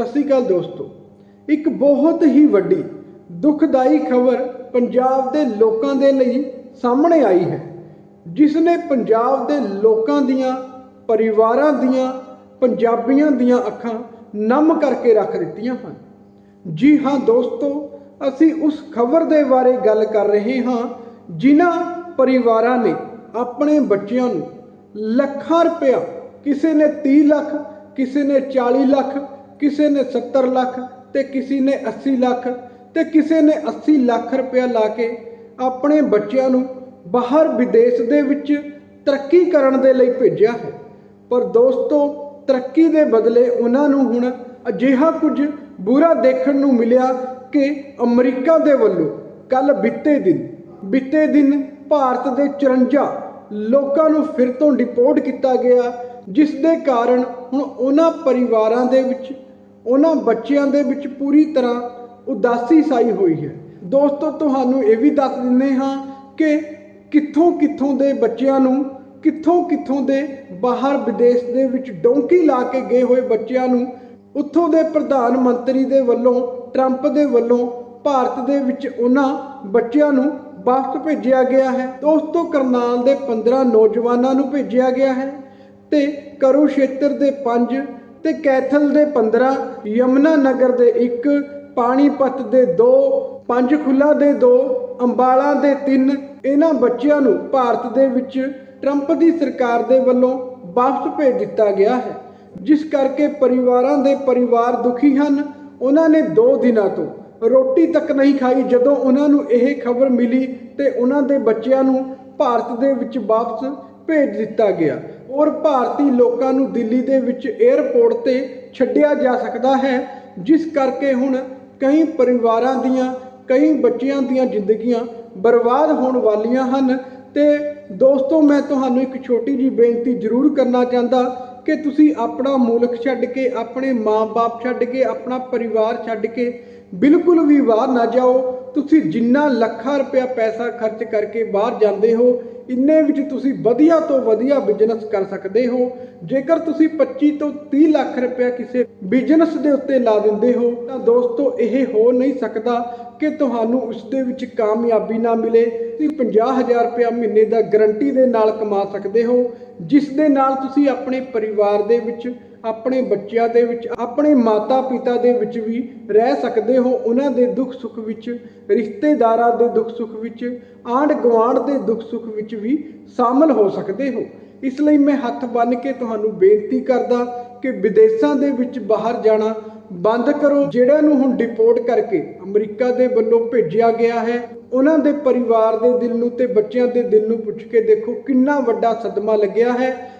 ਸਤਿ ਸ੍ਰੀ ਅਕਾਲ ਦੋਸਤੋ। ਇੱਕ ਬਹੁਤ ਹੀ ਵੱਡੀ, ਦੁਖਦਾਈ ਖਬਰ ਪੰਜਾਬ ਦੇ ਲੋਕਾਂ ਦੇ ਲਈ ਸਾਹਮਣੇ ਆਈ ਹੈ ਜਿਸ ਨੇ ਪੰਜਾਬ ਦੇ ਲੋਕਾਂ ਦੀਆਂ, ਪਰਿਵਾਰਾਂ ਦੀਆਂ, ਪੰਜਾਬੀਆਂ ਦੀਆਂ ਅੱਖਾਂ ਨਮ ਕਰਕੇ ਰੱਖ ਦਿੱਤੀਆਂ ਹਨ। ਜੀ ਹਾਂ ਦੋਸਤੋ, ਅਸੀਂ ਉਸ ਖਬਰ ਦੇ ਬਾਰੇ ਗੱਲ ਕਰ ਰਹੇ ਹਾਂ, ਜਿਨ੍ਹਾਂ ਪਰਿਵਾਰਾਂ ਨੇ ਆਪਣੇ ਬੱਚਿਆਂ ਨੂੰ ਲੱਖਾਂ ਰੁਪਇਆ, ਕਿਸੇ ਨੇ 30 ਲੱਖ, ਕਿਸੇ ਨੇ 40 ਲੱਖ ਕਿਸੇ ਨੇ 70 ਲੱਖ ਤੇ ਕਿਸੇ ਨੇ 80 ਲੱਖ ਤੇ ਕਿਸੇ ਨੇ 80 ਲੱਖ ਰੁਪਇਆ ਲਾ ਕੇ ਆਪਣੇ ਬੱਚਿਆਂ ਨੂੰ ਬਾਹਰ ਵਿਦੇਸ਼ ਦੇ ਵਿੱਚ ਤਰੱਕੀ ਕਰਨ ਦੇ ਲਈ ਭੇਜਿਆ ਹੈ। ਪਰ ਦੋਸਤੋ, ਤਰੱਕੀ ਦੇ ਬਦਲੇ ਉਹਨਾਂ ਨੂੰ ਹੁਣ ਅਜਿਹਾ ਕੁਝ ਬੁਰਾ ਦੇਖਣ ਨੂੰ ਮਿਲਿਆ ਕਿ ਅਮਰੀਕਾ ਦੇ ਵੱਲੋਂ ਕੱਲ ਬੀਤੇ ਦਿਨ ਬੀਤੇ ਦਿਨ ਭਾਰਤ ਦੇ 54 ਲੋਕਾਂ ਨੂੰ ਫਿਰ ਤੋਂ ਡਿਪੋਰਟ ਕੀਤਾ ਗਿਆ, ਜਿਸ ਦੇ ਕਾਰਨ ਹੁਣ ਉਹਨਾਂ ਪਰਿਵਾਰਾਂ ਦੇ ਵਿੱਚ ਉਹਨਾਂ ਬੱਚਿਆਂ ਦੇ ਵਿੱਚ ਪੂਰੀ ਤਰ੍ਹਾਂ ਉਦਾਸੀ ਸਾਈ ਹੋਈ ਹੈ। ਦੋਸਤੋ, ਤੁਹਾਨੂੰ ਇਹ ਵੀ ਦੱਸ ਦਿੰਦੇ ਹਾਂ ਕਿ ਕਿੱਥੋਂ ਕਿੱਥੋਂ ਦੇ ਬੱਚਿਆਂ ਨੂੰ, ਕਿੱਥੋਂ ਕਿੱਥੋਂ ਦੇ ਬਾਹਰ ਵਿਦੇਸ਼ ਦੇ ਵਿੱਚ ਡੋਂਕੀ ਲਾ ਕੇ ਗਏ ਹੋਏ ਬੱਚਿਆਂ ਨੂੰ, ਉੱਥੋਂ ਦੇ ਪ੍ਰਧਾਨ ਮੰਤਰੀ ਦੇ ਵੱਲੋਂ, ਟਰੰਪ ਦੇ ਵੱਲੋਂ, ਭਾਰਤ ਦੇ ਵਿੱਚ ਉਹਨਾਂ ਬੱਚਿਆਂ ਨੂੰ ਵਾਪਸ ਭੇਜਿਆ ਗਿਆ ਹੈ। ਦੋਸਤੋ, ਕਰਨਾਲ ਦੇ 15 ਨੌਜਵਾਨਾਂ ਨੂੰ ਭੇਜਿਆ ਗਿਆ ਹੈ ਤੇ ਕਰੂਸ਼ੇਤਰ ਦੇ 5 ਤੇ ਕੈਥਲ ਦੇ 15 ਯਮਨਾ ਨਗਰ ਦੇ 1 ਪਾਣੀਪਤ ਦੇ 2 ਪੰਜ ਖੁੱਲਾ ਦੇ 2 ਅੰਬਾਲਾ ਦੇ 3 ਇਹਨਾਂ ਬੱਚਿਆਂ ਨੂੰ ਭਾਰਤ ਦੇ ਵਿੱਚ ਟਰੰਪ ਦੀ ਸਰਕਾਰ ਦੇ ਵੱਲੋਂ ਵਾਪਸ ਭੇਜ ਦਿੱਤਾ ਗਿਆ ਹੈ। ਜਿਸ ਕਰਕੇ ਪਰਿਵਾਰਾਂ ਦੇ ਪਰਿਵਾਰ ਦੁਖੀ ਹਨ। ਉਹਨਾਂ ਨੇ 2 ਦਿਨਾਂ ਤੋਂ ਰੋਟੀ ਤੱਕ ਨਹੀਂ ਖਾਈ। ਜਦੋਂ ਉਹਨਾਂ ਨੂੰ ਇਹ ਖਬਰ ਮਿਲੀ ਤੇ ਉਹਨਾਂ ਦੇ ਬੱਚਿਆਂ ਨੂੰ ਭਾਰਤ ਦੇ ਵਿੱਚ ਵਾਪਸ ਭੇਜ ਦਿੱਤਾ ਗਿਆ। ਔਰ ਭਾਰਤੀ ਲੋਕਾਂ ਨੂੰ ਦਿੱਲੀ ਦੇ ਵਿੱਚ 에ਅਰਪੋਰਟ ਤੇ ਛੱਡਿਆ ਜਾ ਸਕਦਾ ਹੈ, ਜਿਸ ਕਰਕੇ ਹੁਣ ਕਈ ਪਰਿਵਾਰਾਂ ਦੀਆਂ, ਕਈ ਬੱਚਿਆਂ ਦੀਆਂ ਜ਼ਿੰਦਗੀਆਂ ਬਰਬਾਦ ਹੋਣ ਵਾਲੀਆਂ ਹਨ। ਤੇ ਦੋਸਤੋ, ਮੈਂ ਤੁਹਾਨੂੰ ਇੱਕ ਛੋਟੀ ਜੀ ਬੇਨਤੀ ਜ਼ਰੂਰ ਕਰਨਾ ਚਾਹੁੰਦਾ ਕਿ ਤੁਸੀਂ ਆਪਣਾ ਮੁਲਕ ਛੱਡ ਕੇ, ਆਪਣੇ ਮਾਂ-ਬਾਪ ਛੱਡ ਕੇ, ਆਪਣਾ ਪਰਿਵਾਰ ਛੱਡ ਕੇ ਬਿਲਕੁਲ ਵੀ ਬਾਹਰ ਨਾ ਜਾਓ। ਤੁਸੀਂ ਜਿੰਨਾ ਲੱਖਾਂ ਰੁਪਇਆ ਪੈਸਾ ਖਰਚ ਕਰਕੇ ਬਾਹਰ ਜਾਂਦੇ ਹੋ, ਇੰਨੇ ਵਿੱਚ ਤੁਸੀਂ ਵਧੀਆ ਤੋਂ ਵਧੀਆ ਬਿਜ਼ਨਸ ਕਰ ਸਕਦੇ ਹੋ। ਜੇਕਰ ਤੁਸੀਂ 25 ਤੋਂ 30 ਲੱਖ ਰੁਪਇਆ ਕਿਸੇ ਬਿਜ਼ਨਸ ਦੇ ਉੱਤੇ ਲਾ ਦਿੰਦੇ ਹੋ, ਤਾਂ ਦੋਸਤੋ, ਇਹ ਹੋ ਨਹੀਂ ਸਕਦਾ ਕਿ ਤੁਹਾਨੂੰ ਉਸ ਦੇ ਵਿੱਚ ਕਾਮਯਾਬੀ ਨਾ ਮਿਲੇ। ਤੁਸੀਂ 50000 ਰੁਪਇਆ ਮਹੀਨੇ ਦਾ ਗਰੰਟੀ ਦੇ ਨਾਲ ਕਮਾ ਸਕਦੇ ਹੋ, ਜਿਸ ਦੇ ਨਾਲ ਤੁਸੀਂ ਆਪਣੇ ਪਰਿਵਾਰ ਦੇ ਵਿੱਚ ਆਪਣੇ ਬੱਚਿਆਂ ਦੇ ਵਿੱਚ, ਆਪਣੇ ਮਾਤਾ ਪਿਤਾ ਦੇ ਵਿੱਚ ਵੀ ਰਹਿ ਸਕਦੇ ਹੋ, ਉਹਨਾਂ ਦੇ ਦੁੱਖ ਸੁੱਖ ਵਿੱਚ, ਰਿਸ਼ਤੇਦਾਰਾਂ ਦੇ ਦੁੱਖ ਸੁੱਖ ਵਿੱਚ ਆਂਢ ਗੁਆਂਢ ਦੇ ਦੁੱਖ ਸੁੱਖ ਵਿੱਚ ਵੀ ਸ਼ਾਮਲ ਹੋ ਸਕਦੇ ਹੋ। ਇਸ ਲਈ ਮੈਂ ਹੱਥ ਬੰਨ੍ਹ ਕੇ ਤੁਹਾਨੂੰ ਬੇਨਤੀ ਕਰਦਾ ਕਿ ਵਿਦੇਸ਼ਾਂ ਦੇ ਵਿੱਚ ਬਾਹਰ ਜਾਣਾ ਬੰਦ ਕਰੋ। ਜਿਹੜਿਆਂ ਨੂੰ ਹੁਣ ਡਿਪੋਰਟ ਕਰਕੇ ਅਮਰੀਕਾ ਦੇ ਵੱਲੋਂ ਭੇਜਿਆ ਗਿਆ ਹੈ, ਉਹਨਾਂ ਦੇ ਪਰਿਵਾਰ ਦੇ ਦਿਲ ਨੂੰ ਤੇ ਬੱਚਿਆਂ ਦੇ ਦਿਲ ਨੂੰ ਪੁੱਛ ਕੇ ਦੇਖੋ ਕਿੰਨਾ ਵੱਡਾ ਸਦਮਾ ਲੱਗਿਆ ਹੈ।